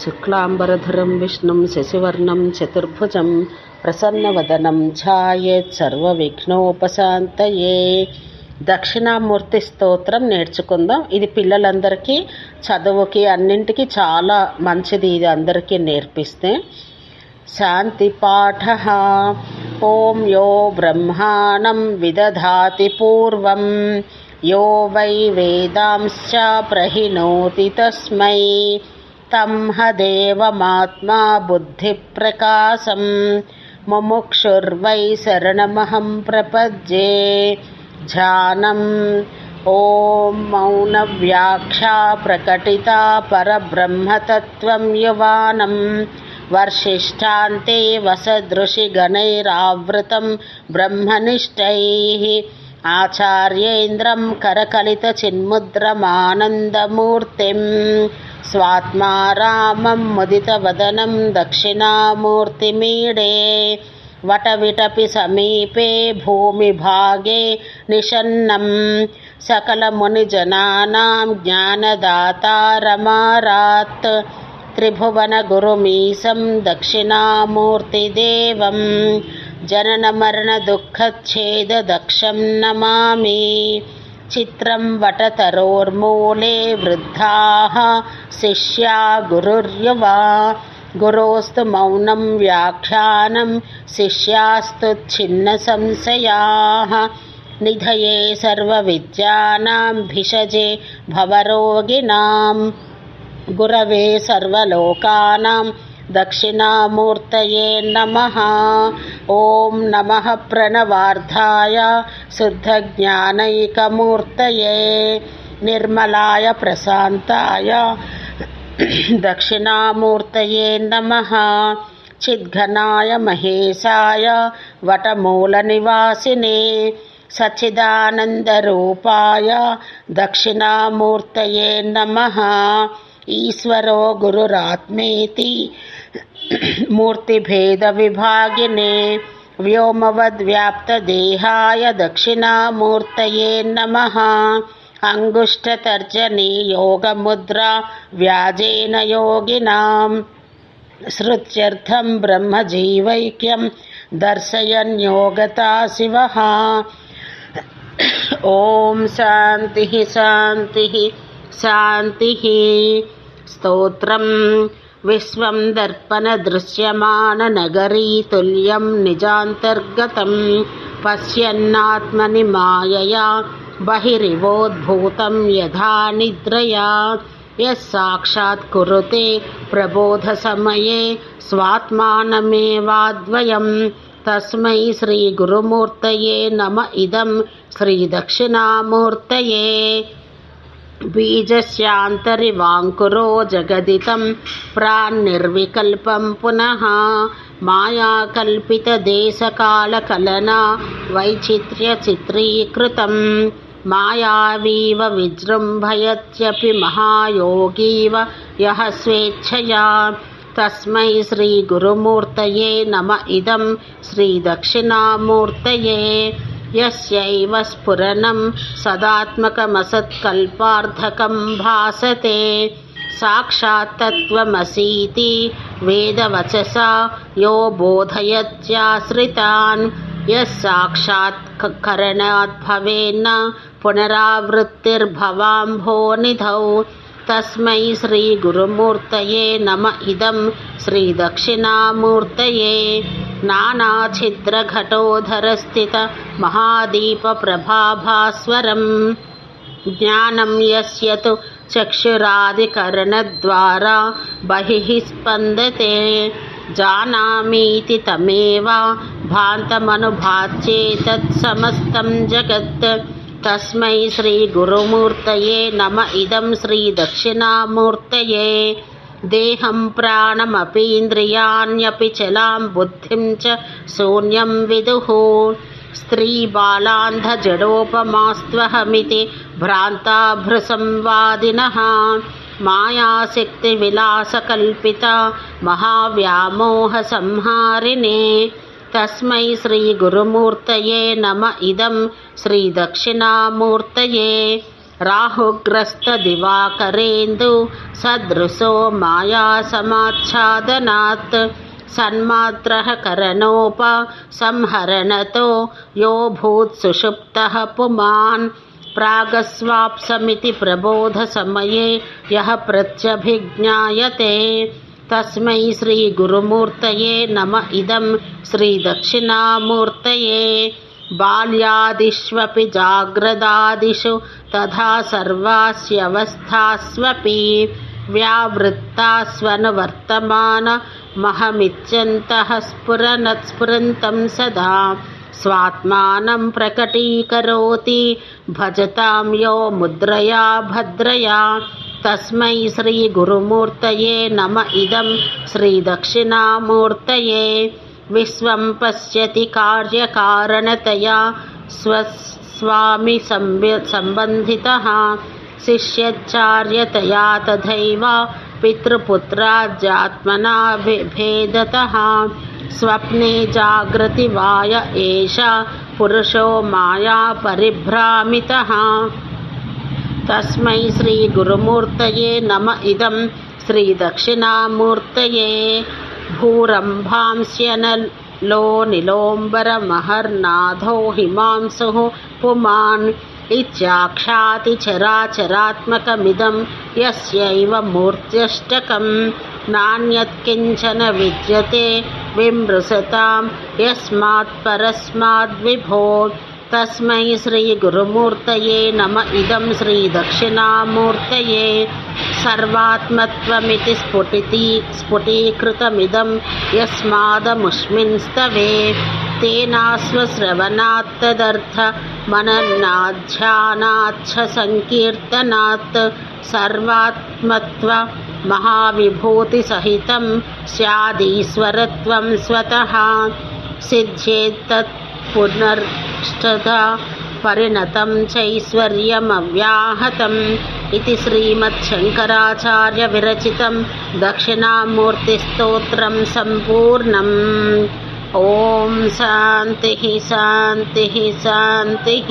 శుక్లాంబరధరం విష్ణుం శశివర్ణం చతుర్భుజం ప్రసన్నవదనం ఛాయేత్ సర్వవిఘ్నోపశాంతయే దక్షిణామూర్తి స్తోత్రం నేర్చుకుందాం ఇది పిల్లలందరికీ చదువుకి అన్నింటికి చాలా మంచిది ఇది అందరికీ నేర్పిస్తే శాంతి పాఠ ఓం యో బ్రహ్మాణం విదధాతి పూర్వం यो वै वेदांश्च प्रहिणोति तस्मै तं ह देवमात्मा बुद्धिप्रकाशं मुमुक्षुर्वै शरणमहं प्रपद्ये ध्यानम् ॐ मौनव्याख्या प्रकटिता परब्रह्मतत्त्वं युवानं वर्षिष्ठान्ते वसदृशिगणैरावृतं ब्रह्मनिष्ठैः। आचार्येन्द्रं करकलितचिन्मुद्रमानन्दमूर्तिं स्वात्मा रामं मुदितवदनं दक्षिणामूर्तिमीडे वटविटपि समीपे भूमिभागे निषन्नं। सकलमुनिजनानां ज्ञानदातारमारात् त्रिभुवनगुरुमीशं दक्षिणामूर्तिदेवम् जननमरणदुःखच्छेददक्षं नमामि चित्रं वटतरोर्मूले वृद्धाः शिष्या गुरुर्युवा। गुरोस्तु मौनं व्याख्यानं, शिष्यास्तु छिन्नसंशयाः। निधये सर्वविद्यानां भिषजे भवरोगिणां गुरवे सर्वलोकानां दक्षिणामूर्तये नमः। ॐ नमः प्रणवार्धाय शुद्धज्ञानैकमूर्तये निर्मलाय प्रशान्ताय। दक्षिणामूर्तये नमः। चिद्घनाय महेशाय वटमूलनिवासिने सच्चिदानन्दरूपाय। दक्षिणामूर्तये नमः। ईश्वरो गुरुरात्मेति। मूर्तिभेदविभागिने व्योमवद्व्याप्तदेहाय दक्षिणामूर्तये नमः। अङ्गुष्ठतर्जनी योगमुद्रा व्याजेन योगिनां। श्रुत्यर्थं ब्रह्मजीवैक्यं दर्शयन् योगता शिवः। ॐ शान्तिः शान्तिः शान्तिः। स्तोत्रम्। विश्वं दर्पणदृश्यमाननगरीतुल्यं निजान्तर्गतं पश्यन्नात्मनि मायया बहिरिवोद्भूतं यथा निद्रया। यः साक्षात् कुरुते प्रबोधसमये स्वात्मानमेवाद्वयं। तस्मै श्रीगुरुमूर्तये नम इदं श्रीदक्षिणामूर्तये। बीजस्यान्तरिवाङ्कुरो जगदितं प्रान्निर्विकल्पं पुनः मायाकल्पितदेशकालकलना वैचित्र्यचित्रीकृतं मायावीव विजृम्भयत्यपि महायोगीव यः स्वेच्छया तस्मै श्रीगुरुमूर्तये नम इदं श्रीदक्षिणामूर्तये यस्यैव स्फुरणं सदात्मकमसत्कल्पार्धकं भासते। साक्षात् वेदवचसा यो बोधयत्याश्रितान्। यः साक्षात् करणात् भवेन्न पुनरावृत्तिर्भवाम्भोनिधौ तस्मै श्रीगुरुमूर्तये नम इदं श्रीदक्षिणामूर्तये। नानाछिद्रघटोधरस्थितमहादीपप्रभाभास्वरम् ज्ञानं यस्य तु चक्षुरादिकरणद्वारा बहिः स्पन्दते जानामीति तमेव भान्तमनुभात्येतत्समस्तं जगत् तस्मै श्रीगुरुमूर्तये नम इदं श्रीदक्षिणामूर्तये देहं प्राणमपीन्द्रियाण्यपि चलां बुद्धिं च शून्यं विदुः। स्त्रीबालान्धजडोपमास्त्वहमिति भ्रान्ताभ्रसंवादिनः मायाशक्तिविलासकल्पिता महाव्यामोहसंहारिणे। तस्मै श्रीगुरुमूर्तये नम। इदं श्रीदक्षिणामूर्तये राहुग्रस्तदिवाकरेन्दु सदृशो मायासमाच्छादनात् सन्मात्रः संहरणतो यो भूत्सुषुप्तः पुमान्। प्रागस्वाप्समिति प्रबोधसमये यः प्रत्यभिज्ञायते। तस्मै श्रीगुरुमूर्तये नम। इदं श्रीदक्षिणामूर्तये। बाल्यादिष्वपि जाग्रदादिषु तथा सर्वास्यवस्थास्वपि व्यावृत्तास्वनुवर्तमानमहमित्यन्तः स्फुरनत्स्फुरन्तं सदा स्वात्मानं प्रकटीकरोति। भजतां यो मुद्रया भद्रया। तस्मै श्रीगुरुमूर्तये नम इदं श्रीदक्षिणामूर्तये। विश्वं पश्यति कार्यकारणतया। स्वस्वामि सम्बन्धितः शिष्यचार्यतया तथैव पितृपुत्राजात्मना भेदतः स्वप्ने जागृति वाय एष पुरुषो माया परिभ्रामितः। तस्मै श्रीगुरुमूर्तये नम इदं श्रीदक्षिणामूर्तये भूरम्भांस्यनलो निलोम्बरमहर्नाथो हिमांसुः पुमान् इत्याख्याति चराचरात्मकमिदं यस्यैव मूर्त्यष्टकं। नान्यत्किञ्चन विद्यते विमृशतां। यस्मात् परस्माद्विभो तस्मै श्रीगुरुमूर्तये नम। इदं श्रीदक्षिणामूर्तये सर्वात्मत्वमिति स्फुटिति स्फुटीकृतमिदं यस्मादमुष्मिन्स्तवे तेनास्वश्रवणात्तदर्थ मननाध्यानाच्छ सङ्कीर्तनात् सर्वात्मत्व महाविभूतिसहितं स्यादीश्वरत्वं स्वतः। सिद्ध्येत्तत् पुनर्ष्टधा परिणतं चैश्वर्यमव्याहतम् इति श्रीमच्छङ्कराचार्यविरचितं दक्षिणामूर्तिस्तोत्रं सम्पूर्णम् ॐ शान्तिः शान्तिः शान्तिः